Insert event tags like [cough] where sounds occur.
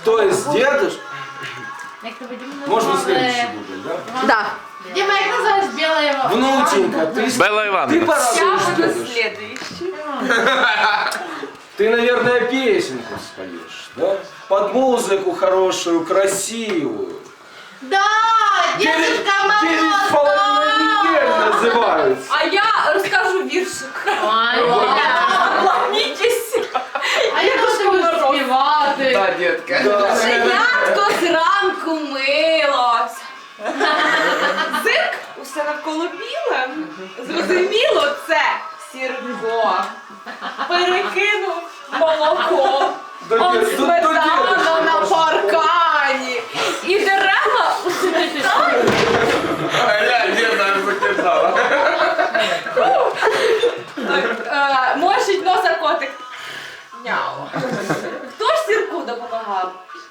кто из дедушек, Як тебе Діма можно назвали? следующий будет, да? Да. Діма, як називаєш біла його? Внученька, ты, Белла ты Івановна. Я порадуешь буду дедушку. следующий. [laughs] Ты, наверное, песенку споешь, да? Под музыку хорошую, красивую. Да, детка. Да. Женятко зранку милось. Зирк, усе навколо біле. Зрозуміло, це сірко. Перекинув молоко. Он сметана на паркані. І дерева Я верно закидала. е, морщить носа котик. Няу. da meu rabo.